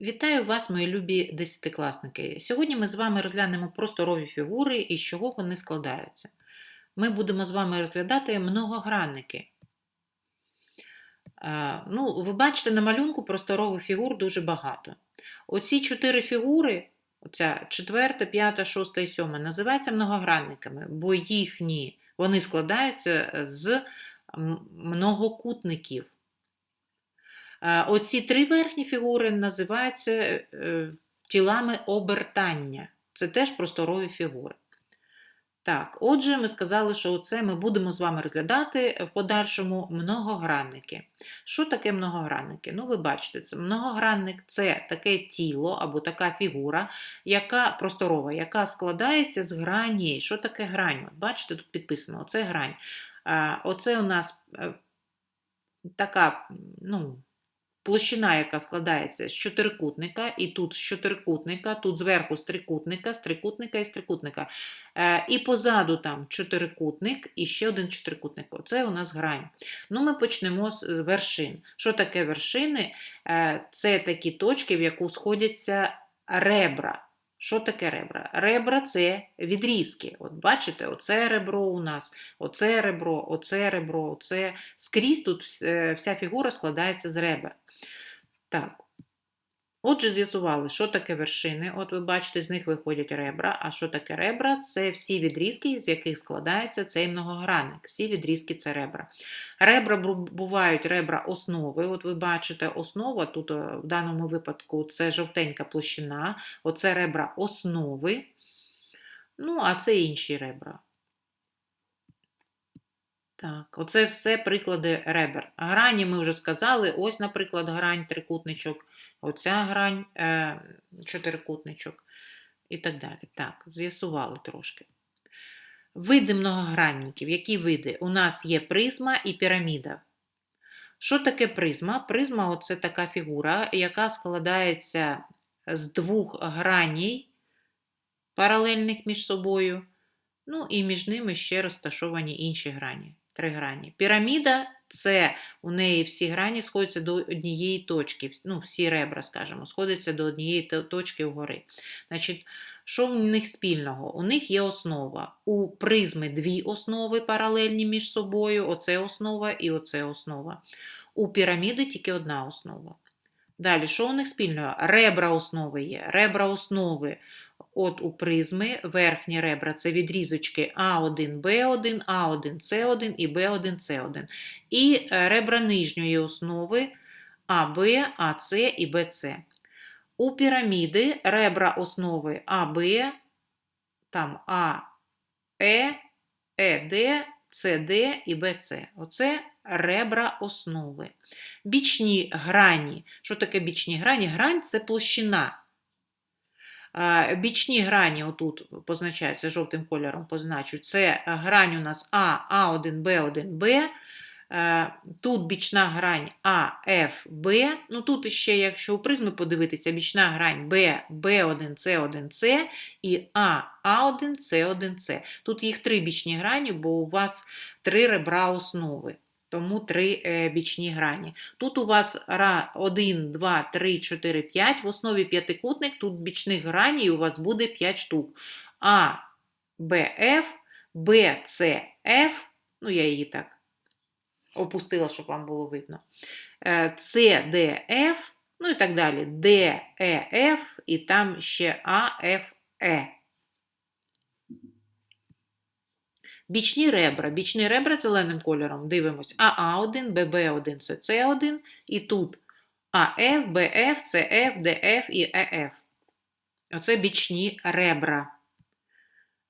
Вітаю вас, мої любі десятикласники. Сьогодні ми з вами розглянемо просторові фігури і з чого вони складаються. Ми будемо з вами розглядати многогранники. Е, Ну, ви бачите, на малюнку просторових фігур дуже багато. Оці чотири фігури, оця четверта, п'ята, шоста і сьома, називаються многогранниками, бо їхні вони складаються з многокутників. Е, Оці три верхні фігури називаються е, тілами обертання. Це теж просторові фігури. Так, отже, ми сказали, що оце ми будемо з вами розглядати в подальшому многогранники. Що таке многогранники? Ну, ви бачите, це многогранник це таке тіло або така фігура, яка просторова, яка складається з граней. Що таке грань? От бачите, тут підписано: оце грань. Оце у нас е, така, ну, площина, яка складається з чотирикутника, і тут з чотирикутника, тут зверху з трикутника, з трикутника і з трикутника. Е, І позаду там чотирикутник і ще один чотирикутник. Оце у нас грань. Ну, ми почнемо з вершин. Що таке вершини? Е, Це такі точки, в яку сходяться ребра. Що таке ребра? Ребра це відрізки. От бачите, оце ребро у нас, оце ребро, оце ребро, оце скрізь тут вся фігура складається з ребер. Так. Отже, з'ясували, що таке вершини. От ви бачите, з них виходять ребра. А що таке ребра? Це всі відрізки, з яких складається цей многогранник. Всі відрізки це ребра. Ребра бувають ребра основи. От ви бачите, основа тут е, в даному випадку це жовтенька площина, оце ребра основи. Ну, а це інші ребра. Так, оце все приклади ребер. Грані ми вже сказали. Ось, наприклад, грань трикутничок, оця грань е, чотирикутничок і так далі. Так, з'ясували трошки. Види многогранників. Які види? У нас є призма і піраміда. Що таке призма? Призма оце така фігура, яка складається з двох граней паралельних між собою. Ну і між ними ще розташовані інші грані. Три грані. Піраміда це у неї всі грані сходяться до однієї точки. Ну, всі ребра, скажімо, сходяться до однієї точки вгори. Значить, що в них спільного? У них є основа. У призми дві основи паралельні між собою. Оце основа і оце основа. У піраміди тільки одна основа. Далі, що у них спільного? Ребра основи є. Ребра основи От у призми верхні ребра це відрізочки А1, Б1, А1, С1 і Б1, С1. І е, ребра нижньої основи АБ, АС і БЦ. У піраміди ребра основи АБ, там А, Е, ЕД, СД і БЦ. Оце ребра основи. Бічні грані. Що таке бічні грані? Грань це площина. Бічні грані отут позначаються жовтим кольором, позначу. Це грань у нас А, А1, Б1, Б. Е, Тут бічна грань А, Ф, Б. Ну тут ще, якщо у призми подивитися, бічна грань Б, Б1, С1, С і А, А1, С1, С. Тут їх три бічні грані, бо у вас три ребра основи. Тому три е, бічні грані. Тут у вас 1, 2, 3, 4, 5. В основі п'ятикутник, тут бічних граній у вас буде 5 штук. А, Б, Ф, Б, С, Ф. Ну, я її так опустила, щоб вам було видно. Е, С, Д, Ф, ну і так далі. Д, Е, Ф, і там ще А, Ф, Е. Бічні ребра. Бічні ребра зеленим кольором дивимось. АА1, ББ1, СС1 і тут АФ, БФ, СФ, ДФ і ЕФ. Оце бічні ребра.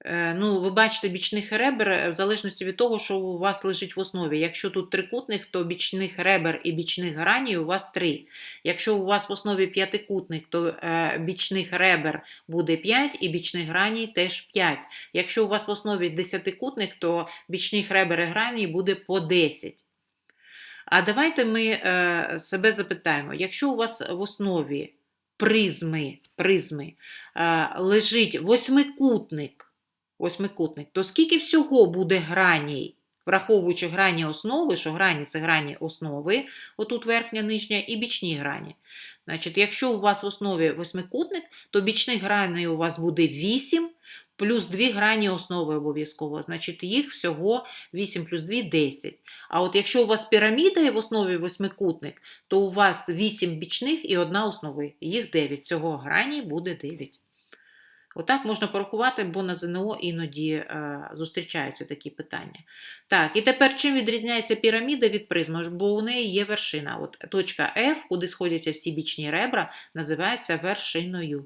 Е, Ну, ви бачите бічних ребер е, в залежності від того, що у вас лежить в основі. Якщо тут трикутник, то бічних ребер і бічних граній у вас три. Якщо у вас в основі п'ятикутник, то е, бічних ребер буде 5 і бічних граній теж 5. Якщо у вас в основі десятикутник, то бічних ребер і граній буде по 10. А давайте ми себе запитаємо, якщо у вас в основі призми, призми лежить восьмикутник, восьмикутник, то скільки всього буде граній враховуючи грані основи, що грані це грані основи, отут верхня, нижня, і бічні грані. Значить, якщо у вас в основі восьмикутник, то бічних граней у вас буде 8, плюс 2 грані основи обов'язково. Значить, їх всього 8 плюс 2 – 10. А от якщо у вас піраміда і в основі восьмикутник, то у вас 8 бічних і одна основи. Їх 9. Всього грані буде 9. Отак можна порахувати, бо на ЗНО іноді е, зустрічаються такі питання. Так, і тепер чим відрізняється піраміда від призми? Бо у неї є вершина. От точка F, куди сходяться всі бічні ребра, називається вершиною.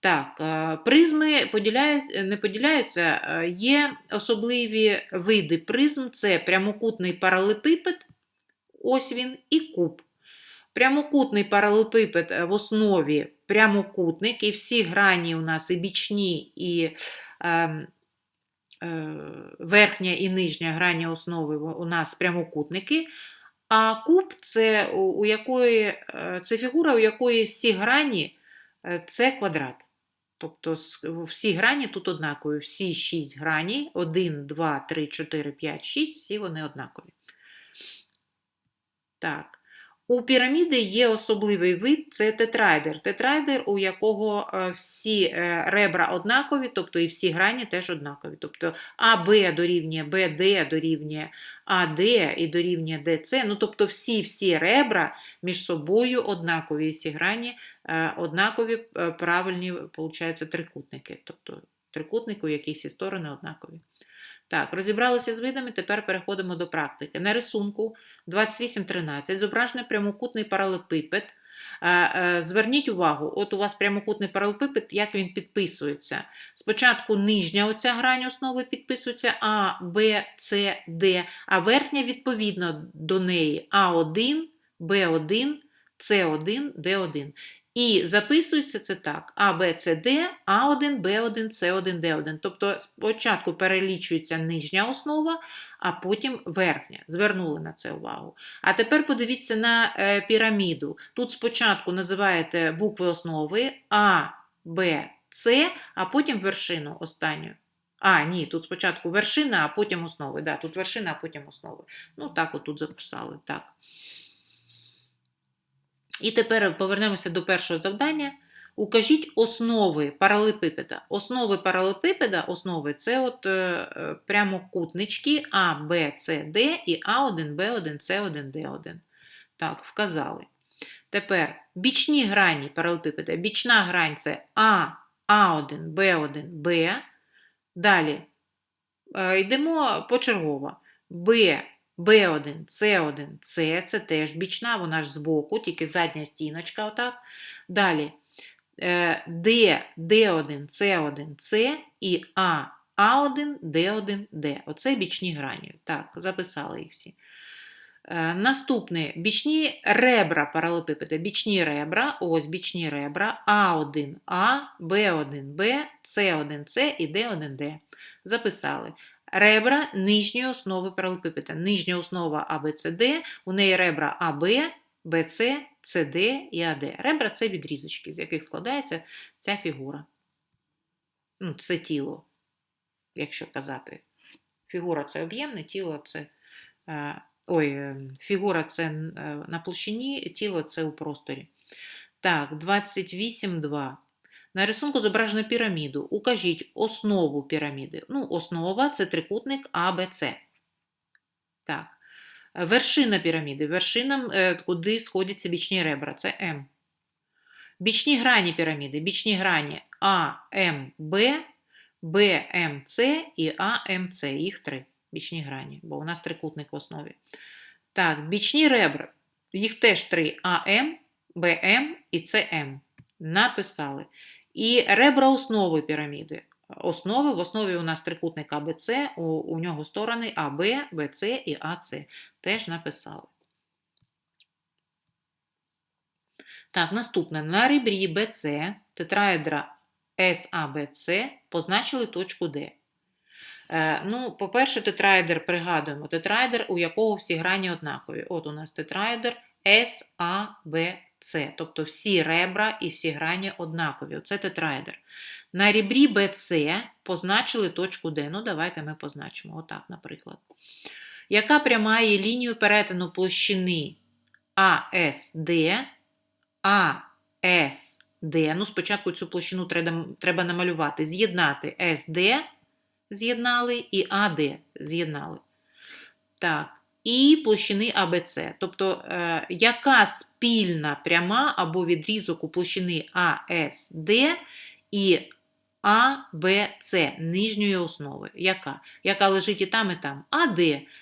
Так, е, призми поділяють, не поділяються. е, Є особливі види призм: це прямокутний паралепіпед, ось він, і куб. Прямокутний паралепіпед е, в основі прямокутник, і всі грані у нас і бічні, і е, е, верхня і нижня грані основи у нас прямокутники. А куб це, у, якої, е, це фігура, у якої всі грані е, це квадрат. Тобто всі грані тут однакові. Всі 6 грані, 1, 2, 3, 4, 5, 6, всі вони однакові. Так. У піраміди є особливий вид це тетраедр. Тетраедр, у якого е, всі е, ребра однакові, тобто і всі грані теж однакові. Тобто АБ дорівнює БД дорівнює АД і дорівнює ДЦ. Ну, тобто всі-всі ребра між собою однакові, всі грані е, однакові, правильні, виходить, трикутники. Тобто трикутник, у яких всі сторони однакові. Так, розібралися з видами, тепер переходимо до практики. На рисунку 28.13 зображений прямокутний паралепіпед. Е, е, Зверніть увагу, от у вас прямокутний паралепіпед, як він підписується. Спочатку нижня оця грань основи підписується А, Б, С, Д, а верхня відповідно до неї А1, Б1, С1, Д1. І записується це так: А, Б, С, Д, А1, Б1, С1, Д1. Тобто спочатку перелічується нижня основа, а потім верхня. Звернули на це увагу. А тепер подивіться на е, піраміду. Тут спочатку називаєте букви основи А, Б, С, а потім вершину останню. А, ні, тут спочатку вершина, а потім основи. Да, тут вершина, а потім основи. Ну, так от тут записали. Так. І тепер повернемося до першого завдання. Укажіть основи паралепіпеда. Основи паралепіпеда, основи це от е, е, прямокутнички А, Б, С, Д і А1, Б1, С1, Д1. Так, вказали. Тепер бічні грані паралепіпеда. Бічна грань це А, А1, Б1, Б. Далі е, йдемо почергово. Б, Б1, С1, С, це теж бічна, вона ж збоку, тільки задня стіночка. отак. Далі е, Д, Д1, С1, С і А, А1, Д1, Д. Оце бічні грані. Так, записали їх всі. Е, Наступне бічні ребра паралепіпеда. Бічні ребра, ось бічні ребра А1А, Б1Б, С1С і Д1Д. Записали. Ребра нижньої основи паралепіпеда. Нижня основа АБЦД, у неї ребра АБ, БЦ, СД і АД. Ребра це відрізочки, з яких складається ця фігура. Ну, це тіло, якщо казати. Фігура це об'ємне, тіло це. е, Ой, е, фігура це е, на площині, тіло це у просторі. Так, 28.2. На рисунку зображено піраміду. Укажіть основу піраміди. Ну, основа це трикутник АБЦ. Так. Вершина піраміди. Вершина, е, куди сходяться бічні ребра, це М. Бічні грані піраміди. Бічні грані АМБ, БМЦ і АМЦ. Їх три бічні грані, бо у нас трикутник в основі. Так, бічні ребра. Їх теж три АМ, БМ і СМ. Написали. І ребра основи піраміди. Основи в основі у нас трикутник АБЦ, у, у нього сторони АБ, БЦ і АЦ. Теж написали. Так, наступне. На ребрі БЦ тетраедра САБЦ позначили точку Д. Е, ну, по-перше, тетраедр пригадуємо. Тетраедр, у якого всі грані однакові. От у нас тетраедр САБЦ. С. Тобто всі ребра і всі грані однакові. Оце тетраедр. На ребрі BC позначили точку D. Ну, давайте ми позначимо. Отак, наприклад. Яка пряма є лінію перетину площини ASD, ASD. Ну, спочатку цю площину треба, намалювати. З'єднати SD, з'єднали, і AD з'єднали. Так. І площини АБЦ. Тобто, е, яка спільна пряма або відрізок у площини АСД і АБЦ нижньої основи. Яка? Яка лежить і там, і там. АД.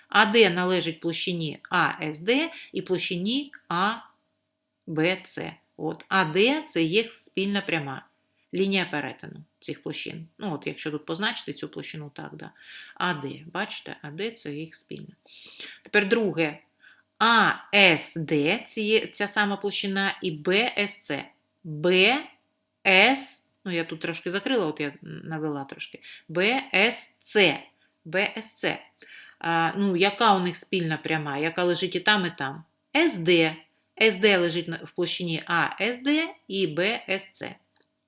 АД належить площині АСД і площині АБЦ. От, АД це є спільна пряма. Лінія перетину цих площин. Ну, от, якщо тут позначити цю площину, так, да. АД. Бачите, АД це їх спільна. Тепер друге. АСД ця сама площина і БСЦ. БС, ну я тут трошки закрила, от я навела трошки. БСЦ. БСЦ. Ну, яка у них спільна пряма, яка лежить і там, і там? СД. СД лежить в площині АСД і БСЦ.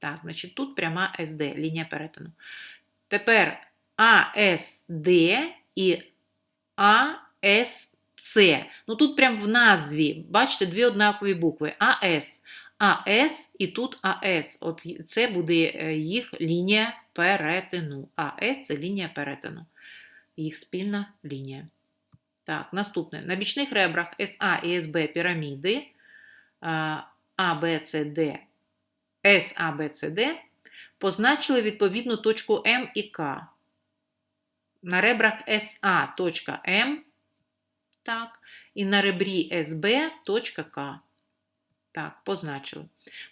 Так, значить, тут пряма СД, лінія перетину. Тепер АСД і АСЦ. Ну тут прямо в назві, бачите, дві однакові букви. АС. АС і тут АС. От це буде їх лінія перетину. АС це лінія перетину. Їх спільна лінія. Так, наступне. На бічних ребрах СА і СБ піраміди А, Б, С, Д, С, А, Б, С, Д позначили відповідну точку М і К. На ребрах СА точка М, так, і на ребрі СБ точка К. Так, позначили.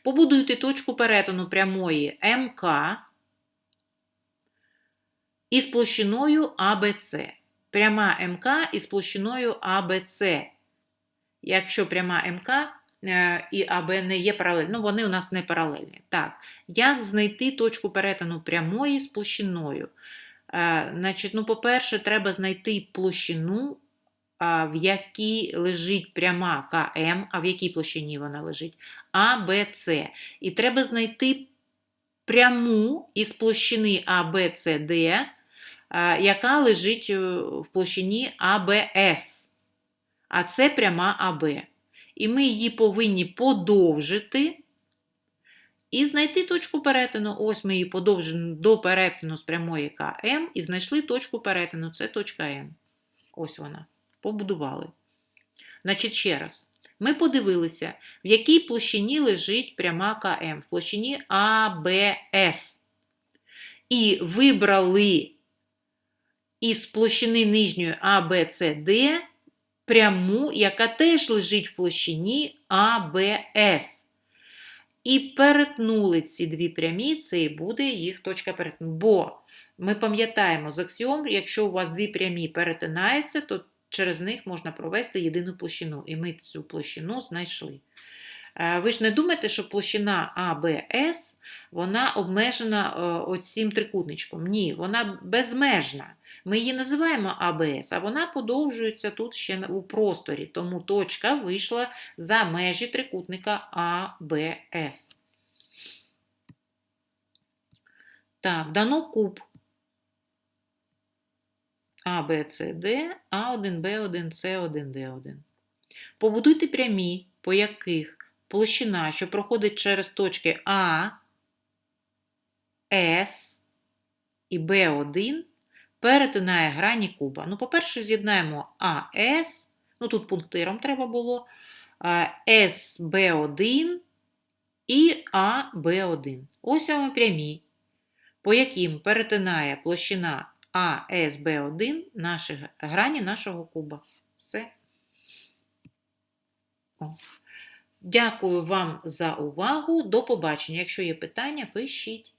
Побудуйте точку перетину прямої МК із площиною АБЦ. Пряма МК із площиною АБЦ. Якщо пряма МК і АБ не є паралельні, ну вони у нас не паралельні. Так, як знайти точку перетину прямої з площиною? Значить, ну, По-перше, треба знайти площину, в якій лежить пряма КМ, а в якій площині вона лежить, АБЦ. І треба знайти пряму із площини АБЦД, яка лежить в площині АБС. А це пряма АБ. І ми її повинні подовжити і знайти точку перетину. Ось ми її подовжимо до перетину з прямої КМ і знайшли точку перетину. Це точка Н. Ось вона. Побудували. Значить, ще раз. Ми подивилися, в якій площині лежить пряма КМ, в площині АБС. І вибрали із площини нижньої ABCD пряму, яка теж лежить в площині АБС. І перетнули ці дві прямі, це і буде їх точка перетину. Бо ми пам'ятаємо з аксіом, якщо у вас дві прямі перетинаються, то через них можна провести єдину площину. І ми цю площину знайшли. Ви ж не думаєте, що площина АБС вона обмежена оцим трикутничком. Ні, вона безмежна. Ми її називаємо АБС, а вона подовжується тут ще у просторі, тому точка вийшла за межі трикутника АБС. Так, дано куб АБЦД, А1, Б1, С1, Д1. Побудуйте прямі, по яких площина, що проходить через точки А, С і Б1, перетинає грані куба. Ну, по-перше, з'єднаємо АС, ну тут пунктиром треба було, СБ1 і АБ1. Ось вони прямі, по яким перетинає площина АСБ1 наші грані нашого куба. Все. О. Дякую вам за увагу. До побачення. Якщо є питання, пишіть.